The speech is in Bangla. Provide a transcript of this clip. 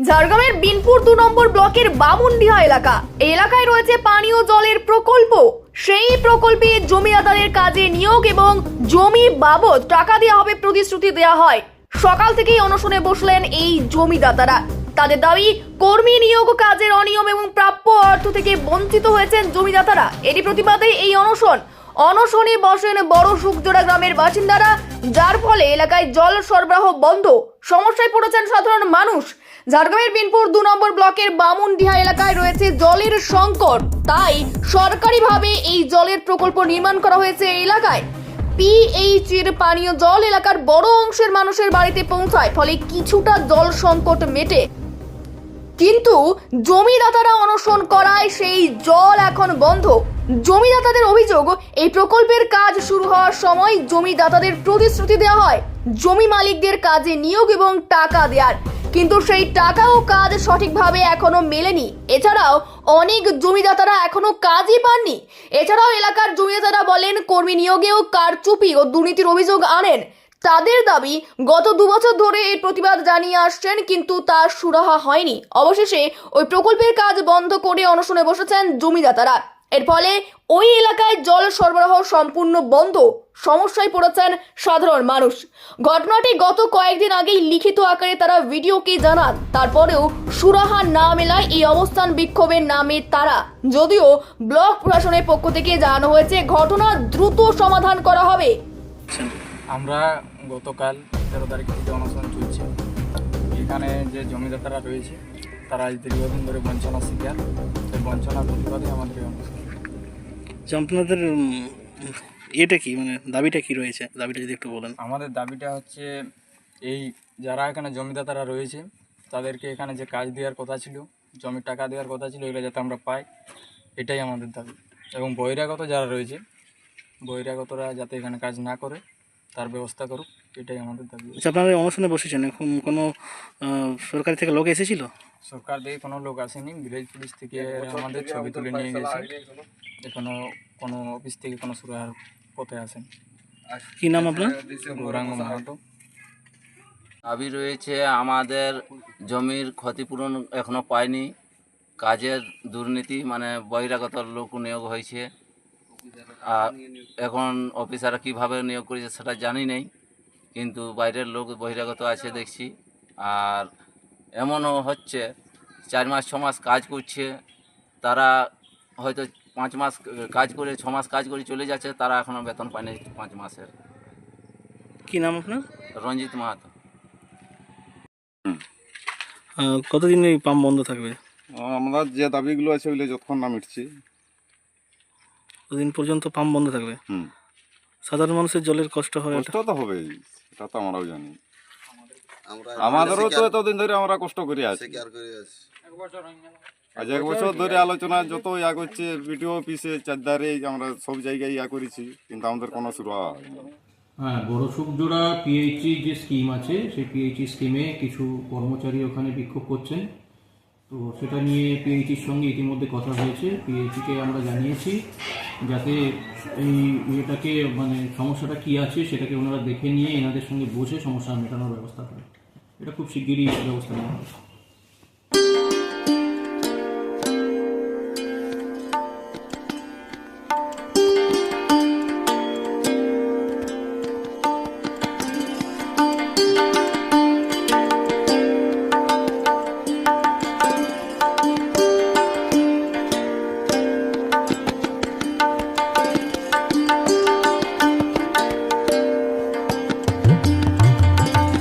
ঝাড়গ্রামের বিনপুর দু নম্বর ব্লকের বামুনডিহা এলাকা। এই এলাকায় রয়েছে পানীয় জলের প্রকল্প। সেই প্রকল্পে জমি আদায়ের কাজে নিয়োগ এবং জমি বাবদ টাকা দেওয়া হবে প্রতিশ্রুতি দেওয়া হয়। সকাল থেকেই অনশনে বসলেন এই জমিদাতারা। তাদের দাবি, কর্মী নিয়োগ কাজের অনিয়ম এবং প্রাপ্য অর্থ থেকে বঞ্চিত হয়েছেন জমিদাতারা। এরই প্রতিবাদে এই অনশন। অনশনে বসেন বড় সুখজোড়া গ্রামের বাসিন্দারা, যার ফলে এলাকায় জল সরবরাহ বন্ধ। সমস্যায় পড়েছেন সাধারণ মানুষ। ঝাড়গ্রামের বিনপুর দু নম্বর ব্লকের বামুনডিহা এলাকায় রয়েছে জলের সংকট। তাই সরকারিভাবে এই জলের প্রকল্প নির্মাণ করা হয়েছে এই এলাকায়। পিএইচ এর পানীয় জল এলাকার বড় অংশের মানুষের বাড়িতে পৌঁছায়, ফলে কিছুটা জল সংকট মেটে। কিন্তু জমিদাতারা অনশন করায় সেই জল এখন বন্ধ। জমিদাতাদের অভিযোগ, এই প্রকল্পের কাজ শুরু হওয়ার সময় জমিদাতাদের প্রতিশ্রুতি দেওয়া হয়। জমি মালিকদের কাজে নিয়োগ এবং টাকা দেওয়ার কিন্তু সেই টাকা ও কাজ সঠিকভাবে এখনও মেলেনি। এছাড়াও অনেক জমিদাতারা এখনও কাজই পাননি। এছাড়াও এলাকার জমিদাতারা বলেন, কর্মী নিয়োগেও কারচুপি ও দুর্নীতির অভিযোগ আনেন। তাদের দাবি, গত দুবছর ধরে এই প্রতিবাদ জানিয়ে আসছেন, কিন্তু তার সুরাহা হয়নি। অবশেষে ওই প্রকল্পের কাজ বন্ধ করে অনশনে বসেছেন জমিদাতারা। এর ফলে ওই এলাকায় জল সরবরাহ সম্পূর্ণ বন্ধ। সমস্যায় পড়েছেন সাধারণ মানুষ। ঘটনাটি গত কয়েকদিন আগেই লিখিত আকারে তারা ভিডিওকে জানান। তারপরেও সুরাহা না মেলায় এই অবস্থান বিক্ষোভের নামে তারা। যদিও ব্লক প্রশাসনের পক্ষ থেকে জানানো হয়েছে ঘটনা দ্রুত সমাধান করা হবে। আমরা গতকাল তেরো তারিখ থেকে অনশন চলছে। এখানে যে জমিদাতারা রয়েছে তারা আজ দীর্ঘদিন ধরে বঞ্চনা শিকার। সেই বঞ্চনার প্রতিবাদে আমাদের এই অনশন আপনাদের এটা কি? মানে দাবিটা কি রয়েছে? দাবিটা যদি একটু বলেন। আমাদের দাবিটা হচ্ছে এই যারা এখানে জমিদাতারা রয়েছে তাদেরকে এখানে যে কাজ দেওয়ার কথা ছিল জমির টাকা দেওয়ার কথা ছিল এগুলো যাতে আমরা পাই এটাই আমাদের দাবি। এবং বহিরাগত যারা রয়েছে বহিরাগতরা যাতে এখানে কাজ না করে তার ব্যবস্থা করুক এটাই আমাদের দাবি। আচ্ছা আপনারা অনশনে বসেছেন এখন কোনো সরকারি থেকে লোক এসেছিল? সরকার দিয়ে কোনো লোক আসেনি ভিলেজ পুলিশ থেকে আমাদের ছবি তুলে নিয়ে গেছে। এখনও কোনো অফিস থেকে কোনো সুরাহার পথে আসেন। কি নাম আপনার? গৌরাঙ্গ মাহাতো। দাবি রয়েছে আমাদের জমির ক্ষতিপূরণ এখনও পায়নি। কাজের দুর্নীতি মানে বহিরাগত লোক নিয়োগ হয়েছে। আর এখন অফিসাররা কীভাবে নিয়োগ করেছে সেটা জানি নেই কিন্তু বাইরের লোক বহিরাগত আছে দেখছি। আর এমনও হচ্ছে চার মাস ছ মাস কাজ করছে তারা হয়তো পাঁচ মাস কাজ করে ছ মাস কাজ করে চলে যাচ্ছে তারা এখনও বেতন পায়নি পাঁচ মাসের। কি নাম আপনার? রঞ্জিত মাহাতো। কতদিন এই পাম্প বন্ধ থাকবে? আমরা যে দাবিগুলো আছে ওগুলো যতক্ষণ না মিটছি। কতদিন পর্যন্ত পাম্প বন্ধ থাকবে? হুম। সাধারণ মানুষের জলের কষ্ট হয় কষ্ট তো হবেই এটা তো আমরাও জানি। আমাদেরও তো এতদিন ধরে আমরা কষ্ট করে আছি। আজ এক বছর ধরে আলোচনা যত ইয়া করছে বিডিও অফিসে চারদারে আমরা সব জায়গায় ইয়া করেছি কিন্তু আমাদের কোনো শুরু হয়নি। হ্যাঁ বড় সুখজোড়া পিএইচই যে স্কিম আছে সেই পিএইচই স্কিমে কিছু কর্মচারী ওখানে বিক্ষোভ করছেন। তো সেটা নিয়ে পিএইচির সঙ্গে ইতিমধ্যে কথা হয়েছে। পিএইচিকে আমরা জানিয়েছি। যাতে এই ইয়েটাকে মানে সমস্যাটা কী আছে সেটাকে ওনারা দেখে নিয়ে এনাদের সঙ্গে বসে সমস্যা মেটানোর ব্যবস্থা করে এটা খুব শিগগিরই ব্যবস্থা নেওয়া হবে।